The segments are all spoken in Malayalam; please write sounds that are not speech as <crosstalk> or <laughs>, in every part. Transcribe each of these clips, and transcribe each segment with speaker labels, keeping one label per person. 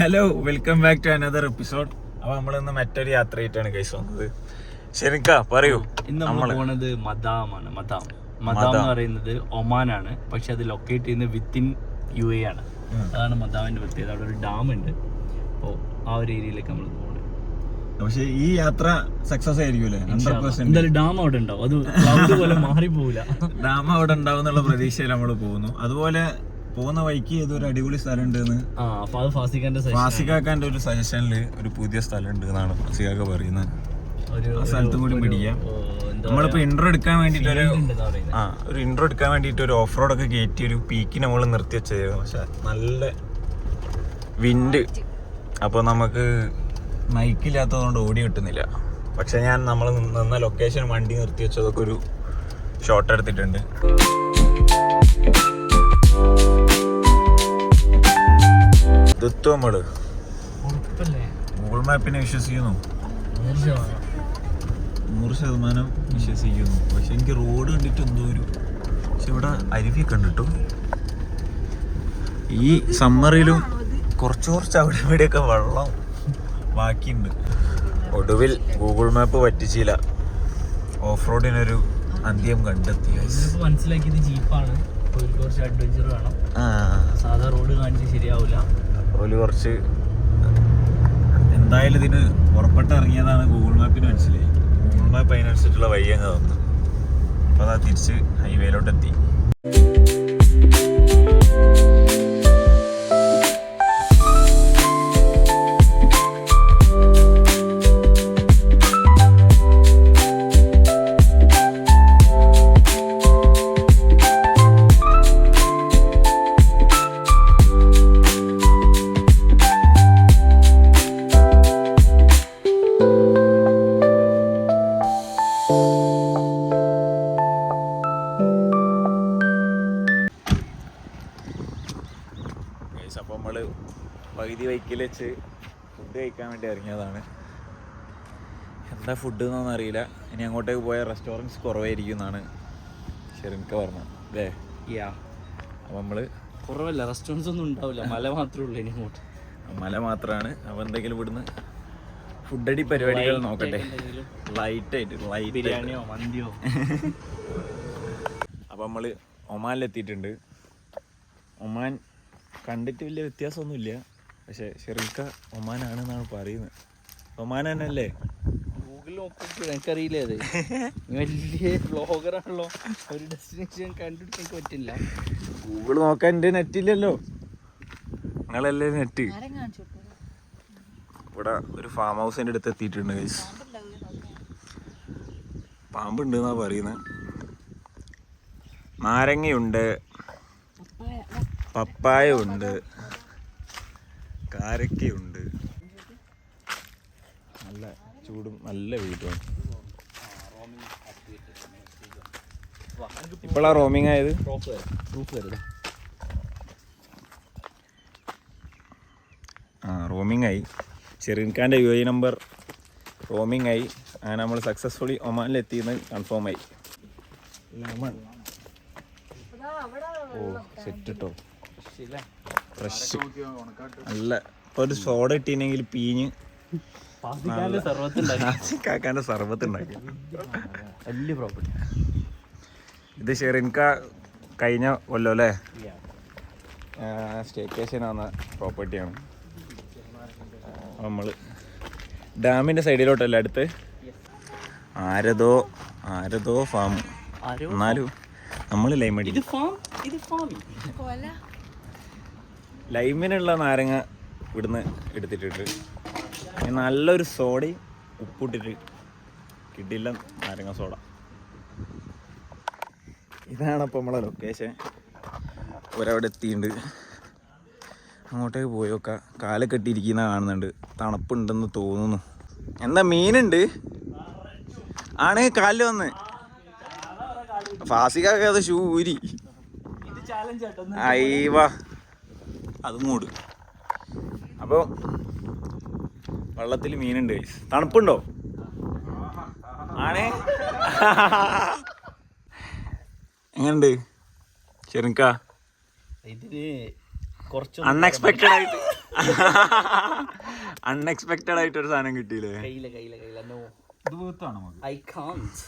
Speaker 1: Hello welcome back to another episode അപ്പൊ നമ്മളിന്ന് മറ്റൊരു യാത്രയായിട്ടാണ് കൈസ് വന്നത്. ശരിക്കാ പറയൂ.
Speaker 2: ഇന്ന് നമ്മൾ പോണത് മദാമാണ് മദാം. മദാം എന്ന് പറയുന്നത് ഒമാനാണ് പക്ഷെ അത് ലൊക്കേറ്റ് ചെയ്യുന്നത് വിത്തിൻ യു എ ആണ്. അതാണ് മദാമിന്റെ പ്രത്യേകത. അവിടെ ഒരു ഡാം ഉണ്ട്. അപ്പോൾ ആ ഒരു ഏരിയയിലേക്ക് നമ്മൾ പോകണം
Speaker 1: പക്ഷെ ഈ യാത്ര സക്സസ്
Speaker 2: ആയിരിക്കും ഡാം അവിടെ ഉണ്ടാവും. അത് പോലെ മാറി പോവില്ല <laughs>
Speaker 1: ഡാം അവിടെ ഉണ്ടാവും എന്നുള്ള പ്രതീക്ഷയിൽ നമ്മൾ പോകുന്നു. അതുപോലെ പോകുന്ന വഴിക്ക് ഏതൊരു അടിപൊളി സ്ഥലം ഉണ്ടെന്ന് ഫാസിക്കാക്കാന്റെ ഒരു സജഷനിൽ ഒരു പുതിയ സ്ഥലം ഉണ്ട് എന്നാണ് ഫാസിക്കാക്ക പറയുന്നത്. ആ സ്ഥലത്തും കൂടി പിടിക്കാം. നമ്മളിപ്പോ ഇൻട്രോ എടുക്കാൻ വേണ്ടിട്ട് ഒരു. ആ ഒരു ഇൻട്രോ എടുക്കാൻ വേണ്ടിട്ട് ഒരു ഓഫ് റോഡ് ഒക്കെ കയറ്റി ഒരു പീക്ക് നമ്മൾ നിർത്തി വെച്ചത്. പക്ഷെ നല്ല വിൻഡ് അപ്പൊ നമുക്ക് മൈക്കില്ലാത്തതുകൊണ്ട് ഓടി കിട്ടുന്നില്ല. പക്ഷെ ഞാൻ നമ്മൾ നിന്ന ലൊക്കേഷൻ വണ്ടി നിർത്തി വെച്ചതൊക്കെ ഒരു ഷോട്ട് എടുത്തിട്ടുണ്ട്. ഇതെത്തും
Speaker 2: നമ്മൾ
Speaker 1: ഗൂഗിൾ മാപ്പിനെ വിശ്വസിക്കുന്നു.
Speaker 2: നൂറ് ശതമാനം.
Speaker 1: വിശ്വസിക്കുന്നു. പക്ഷെ എനിക്ക് റോഡ് കണ്ടിട്ട് എന്തോ ഒരു പക്ഷെ ഇവിടെ അരുവി കണ്ടിട്ടു ഈ സമ്മറിലും കുറച്ച് കുറച്ച് അവിടെ ഇവിടെയൊക്കെ വെള്ളം ബാക്കിയുണ്ട്. ഒടുവിൽ ഗൂഗിൾ മാപ്പ് പറ്റിച്ചില്ല. ഓഫ് റോഡിനൊരു അന്ത്യം കണ്ടെത്തി
Speaker 2: മനസ്സിലാക്കിയത് ജീപ്പാണ്. ഒരു കുറച്ച് അഡ്വഞ്ചർ വേണം. സാധാ റോഡ് കാണിച്ച് ശരിയാവില്ല
Speaker 1: ഒരു കുറച്ച് എന്തായാലും ഇതിന് പുറപ്പെട്ട് ഇറങ്ങിയതാണ് ഗൂഗിൾ മാപ്പിന് മനസ്സിലായി. ഗൂഗിൾ മാപ്പ് അതിനനുസരിച്ചുള്ള വഴി അങ്ങ് തന്നു. അപ്പോൾ അതാ തിരിച്ച് ഹൈവേയിലോട്ട് എത്തി പകുതി വൈക്കിൽ വെച്ച് ഫുഡ് കഴിക്കാൻ വേണ്ടി ഇറങ്ങിയതാണ്. എന്താ ഫുഡ് എന്നൊന്നും അറിയില്ല. ഇനി അങ്ങോട്ടേക്ക് പോയ റെസ്റ്റോറന്റ്സ് കുറവായിരിക്കും എന്നാണ് ഷെറിൻക്ക പറഞ്ഞത്. അല്ലേ?
Speaker 2: യാ
Speaker 1: അപ്പം നമ്മൾ
Speaker 2: കുറവല്ല റെസ്റ്റോറന്റ്സ് ഒന്നും ഉണ്ടാവില്ല. മല മാത്രമേ ഉള്ളൂ ഇനി അങ്ങോട്ട്.
Speaker 1: മല മാത്രമാണ് അപ്പോൾ എന്തെങ്കിലും ഇവിടുന്ന് ഫുഡടി പരിപാടികൾ നോക്കട്ടെ. ലൈറ്റ് ആയിട്ട് ലൈറ്റ്
Speaker 2: ബിരിയാണിയോ മന്തിയോ? <laughs>
Speaker 1: അപ്പോൾ നമ്മൾ ഒമാനിലെത്തിയിട്ടുണ്ട്. ഒമാൻ കണ്ടിട്ട് വലിയ വ്യത്യാസമൊന്നുമില്ല. പക്ഷേ ഒമാനാണ് ഒമാനാണെന്നാണ് പറയുന്നത്. ഒമാൻ തന്നെയല്ലേ
Speaker 2: ഗൂഗിൾ നോക്കി എനിക്കറിയില്ലേ അത് വലിയ ബ്ലോഗറാണല്ലോ ഒരു ഡെസ്റ്റിനേഷൻ കണ്ടുപിടിക്കാൻ എനിക്ക് പറ്റില്ല.
Speaker 1: ഗൂഗിൾ നോക്കാൻ എന്റെ നെറ്റില്ലല്ലോ നിങ്ങളല്ലേ നെറ്റ് ഇവിടെ ഒരു ഫാം ഹൗസിന്റെ അടുത്ത് എത്തിയിട്ടുണ്ട് ഗൈസ് പാമ്പുണ്ട് എന്നാ പറയുന്നത് നാരങ്ങയുണ്ട്. പപ്പായ ഉണ്ട് കാരക്കയുണ്ട് നല്ല ചൂടും നല്ല വെയിറ്റുമാണ് ഇപ്പോഴാ റോമിങ് ആയത്? ആ റോമിങ് ആയി. ചെറിൻഖാന്റെ യു ഐ നമ്പർ റോമിങ് ആയി. അങ്ങനെ നമ്മൾ സക്സസ്ഫുള്ളി ഒമാനിലെത്തിയെന്ന് കൺഫേം ആയി. ലെമൺ. ഓ സെറ്റ് കേട്ടോ ഫ്രഷ് നല്ല ഇപ്പൊ ഒരു സോഡ ഇട്ടീനെങ്കിൽ പീഞ്ഞ്. കാക്കാന്റെ സർബത്ത് ഉണ്ടാക്കി
Speaker 2: വലിയ പ്രോപ്പർട്ടി
Speaker 1: ഇത് ഷെറിൻക കഴിഞ്ഞ കൊല്ലോ അല്ലേ? സ്റ്റേക്കേഷൻ ആവുന്ന പ്രോപ്പർട്ടിയാണ് നമ്മൾ ഡാമിന്റെ സൈഡിലോട്ടല്ലേ അടുത്ത്? ആരതോ ആരതോ ഫാം എന്നാലും നമ്മൾ ലൈമടി
Speaker 2: ഇത് ഫാം ഇത് ഫാമിംഗ്
Speaker 1: ലൈമിനുള്ള നാരങ്ങ ഇവിടുന്ന് എടുത്തിട്ടിട്ട് നല്ലൊരു സോഡയും ഉപ്പിട്ടിട്ട് കിട്ടില്ല നാരങ്ങ സോഡ. ഇതാണ് അപ്പോൾ നമ്മളെ ലൊക്കേഷൻ ഒരവിടെ എത്തിയിട്ടുണ്ട് അങ്ങോട്ടേക്ക് പോയി നോക്കാം. കാല കെട്ടിയിരിക്കുന്ന കാണുന്നുണ്ട്. തണുപ്പുണ്ടെന്ന് തോന്നുന്നു. എന്താ മീനുണ്ട്? ആണ് കാലിൽ വന്ന്. ഫാസിക്കൊക്കെ അത് ഷൂ ഊരി. അയവാ അത് മൂട് അപ്പോൾ വെള്ളത്തിൽ മീനുണ്ട് ഗൈസ് തണുപ്പുണ്ടോ? ആണേ? എങ്ങനുണ്ട്? ചെറുക്ക
Speaker 2: ഇതിന് കുറച്ച്
Speaker 1: അൺഎക്സ്പെക്റ്റഡ് ആയിട്ട്. അൺഎക്സ്പെക്റ്റഡ് ആയിട്ട് ഒരു സാധനം കിട്ടിയില്ലേ?
Speaker 3: ഇത് വീർത്താണ് നമുക്ക്.
Speaker 2: ഐ കാൺസ്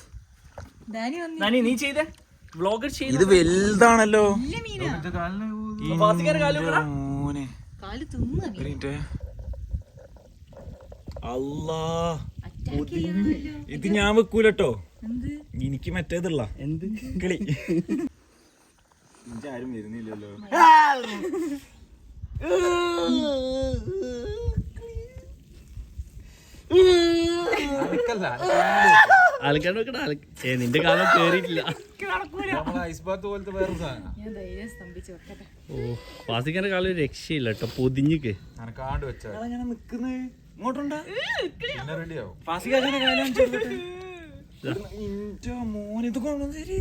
Speaker 4: ഡാനി വന്ന്
Speaker 2: നാനി നീ ചെയ്തേ? വ്ളോഗർ
Speaker 1: ഇത്
Speaker 2: ചെയ്ത്
Speaker 1: വലുതാണല്ലോ
Speaker 4: വലിയ മീനാ
Speaker 3: ഇത് കാലിന്
Speaker 2: ഫാസിക്കാരെ
Speaker 4: കാൽ തിന്ന
Speaker 1: അല്ലാ. ഇത് ഞാൻ വെക്കൂലട്ടോ.
Speaker 4: എന്ത്?
Speaker 1: എനിക്ക് മറ്റേതുള്ള
Speaker 2: എന്ത്?
Speaker 1: കിളി. ആരും വരുന്നില്ലല്ലോ.
Speaker 2: നിന്റെ കാലം കേറിയിട്ടില്ല.
Speaker 3: ഐസ് ബാത്ത് പോലത്തെ വേറെ സാധനം
Speaker 2: ഓ ഒരു രക്ഷയില്ല കേട്ടോ പൊതിഞ്ഞിക്ക്.
Speaker 3: അനക്കാണ്ട് വെച്ചാൽ
Speaker 1: ഞാൻ നിക്കുന്നത് ഇങ്ങോട്ടുണ്ടാ?
Speaker 3: പിന്നെ റെഡിയാവും.
Speaker 1: ഫാസിക്കാരനെ കാലം ഇന്റെ മോനെ ഇത് കൊണ്ടുവന്നേര്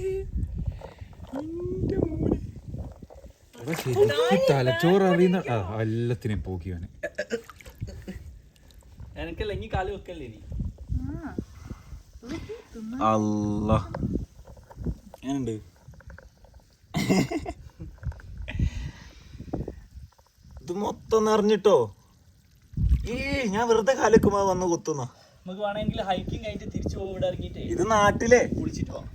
Speaker 1: മോനെ.
Speaker 3: തലച്ചോറ് അറിയുന്ന എല്ലാത്തിനെയും പോക്കിയവനെ
Speaker 2: എനക്കല്ല ഇനി കാൽ വെക്കല്ലേ
Speaker 4: ഇനി?
Speaker 1: അല്ല ഞാനുണ്ട്. <laughs> ഇത് മൊത്തം നിറഞ്ഞിട്ടോ? ഈ ഞാൻ വെറുതെ കാലക്കുമ്പോ വന്ന് കുത്തുന്ന.
Speaker 2: നമുക്ക് വേണമെങ്കിൽ ഹൈക്കിംഗ് ആയിട്ട് തിരിച്ചു പോകും ഇവിടെ ഇറങ്ങിയിട്ടേ.
Speaker 1: ഇത് നാട്ടിലെ?
Speaker 2: കുളിച്ചിട്ട്? പോവാം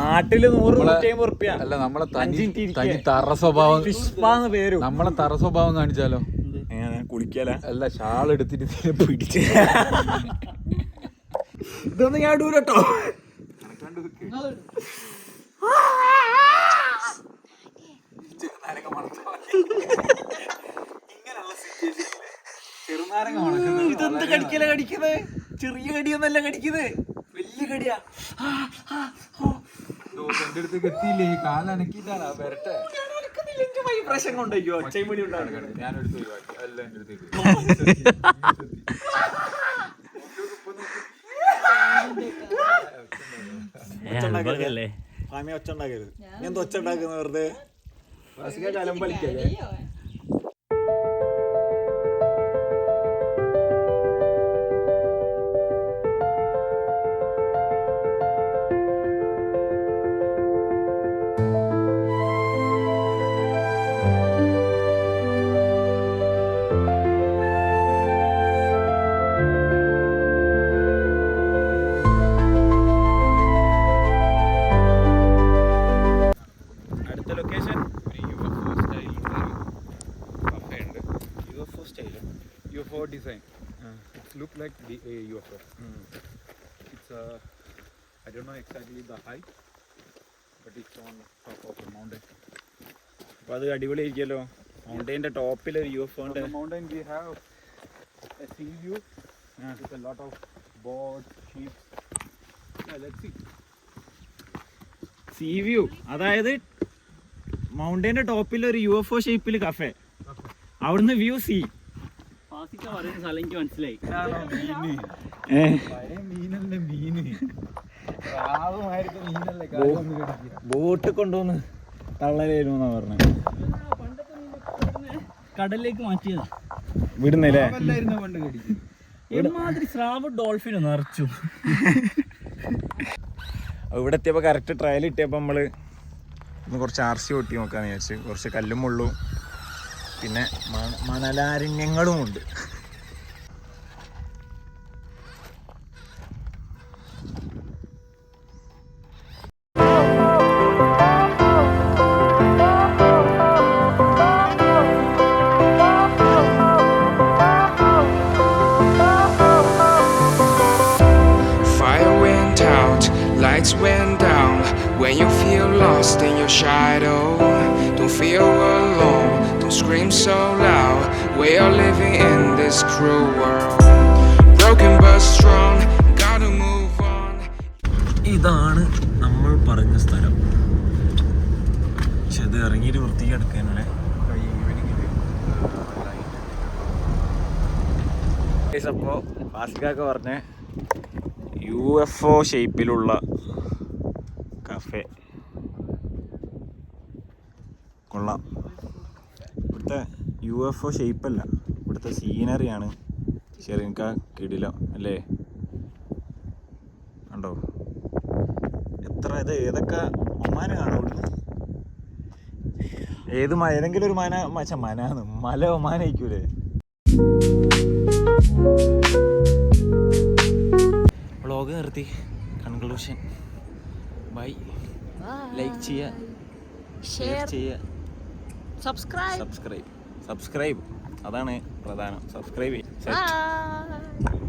Speaker 1: നാട്ടിൽ നൂറ് നൂറ്റമ്പത് ഉറുപ്പ്യ.
Speaker 3: അല്ല നമ്മളെ തനി തറ സ്വഭാവം
Speaker 1: പേരു.
Speaker 3: നമ്മളെ തറ സ്വഭാവം കാണിച്ചാലോ?
Speaker 1: കുളിക്കല കുളിക്കാല.
Speaker 3: അല്ല ഷാൾ എടുത്തിട്ട് പിടിച്ച്.
Speaker 1: ഇതൊന്നും ഞാൻ ഇടൂലട്ടോ. ഇതെന്ത് കടിക്കല കടിക്കുന്നത് ചെറിയ കടിയൊന്നല്ല കടിക്കുന്നത് വലിയ കടിയാ.
Speaker 3: എന്റെ അടുത്തേക്ക് എത്തിയില്ലേ? ഈ കാലനക്കിട്ടാണ് വരട്ടെ.
Speaker 1: വൈബ്രേഷൻ ഉണ്ടാകും
Speaker 3: ഒഴിവാക്കി അല്ല എന്റെ അടുത്തേക്ക്.
Speaker 1: ഒച്ച ഉണ്ടാക്കരുത്. ഞാൻ എന്താ ഒച്ച ഉണ്ടാക്കുന്നത് വെറുതെ? കാലം പലിക്കല്ലേ
Speaker 3: UFO design. It look like the uh, UFO. It's uh, I don't know exactly the height, but it's on top of a mountain.
Speaker 1: അപ്പൊ അത് അടിപൊളിയായിരിക്കുമല്ലോ മൗണ്ടൈന്റെ ടോപ്പിൽ ഒരു യു എഫ് ഉണ്ട്
Speaker 3: we have a sea view with a lot of birds, sheep. Yeah, let's see.
Speaker 1: Sea view അതായത് മൗണ്ടൈന്റെ ടോപ്പിൽ ഒരു യു എഫ് ഒ ഷേപ്പിൽ കഫേ അവിടുന്ന് വ്യൂ സീ
Speaker 2: പറയുന്ന സ്ഥലം എനിക്ക് മനസ്സിലായി.
Speaker 1: ബോട്ട് കൊണ്ടുവന്ന് തള്ളലായിരുന്നു എന്നാ പറഞ്ഞ.
Speaker 2: കടലിലേക്ക് മാറ്റിയതാ.
Speaker 1: വിടുന്നില്ലേ?
Speaker 2: എമാതിരി സ്രാവ് ഡോൾഫിന് നിറച്ചു.
Speaker 1: ഇവിടെ എത്തിയപ്പോൾ കറക്റ്റ് ട്രയൽ കിട്ടിയപ്പോൾ നമ്മൾ ഒന്ന് കുറച്ച് ആർ സി ഒട്ടി നോക്കാന്ന് വിചാരിച്ച്. കുറച്ച് കല്ലും മുള്ളും പിന്നെ മണലാരണ്യങ്ങളും ഉണ്ട്.
Speaker 5: When you feel lost in your shadow, don't feel alone, don't scream so loud. We are living in this cruel world. Broken but strong, gotta move on.
Speaker 1: ഇതാണ് നമ്മൾ പറഞ്ഞ സ്ഥലം പക്ഷെ അത് ഇറങ്ങിയിട്ട് വൃത്തിക്ക് എടുക്കാനല്ലേ അപ്പോൾ ഫാസിക്കൊക്കെ പറഞ്ഞ യു എഫ് ഒ ഷേപ്പിലുള്ള കഫേ കൊള്ളാം. ഇവിടുത്തെ യു എഫ് ഒ ഷേപ്പല്ല ഇവിടുത്തെ സീനറിയാണ് ശരിക്ക കിടില അല്ലേ? കണ്ടോ? എത്ര ഇത് ഏതൊക്കെ ഒമാന കാണോ ഇവിടുന്ന് ഏത് മ ഏതെങ്കിലും ഒരു മന മച്ച മനാന്ന് മല ഒമാനയിക്കൂലേ വ്ളോഗ് നിർത്തി. കൺക്ലൂഷൻ ബൈ ലൈക്ക് ചെയ്യുക ഷെയർ ചെയ്യുക
Speaker 4: സബ്സ്ക്രൈബ്
Speaker 1: സബ്സ്ക്രൈബ് സബ്സ്ക്രൈബ് അതാണ് പ്രധാനം. സബ്സ്ക്രൈബ് ചെയ്യുക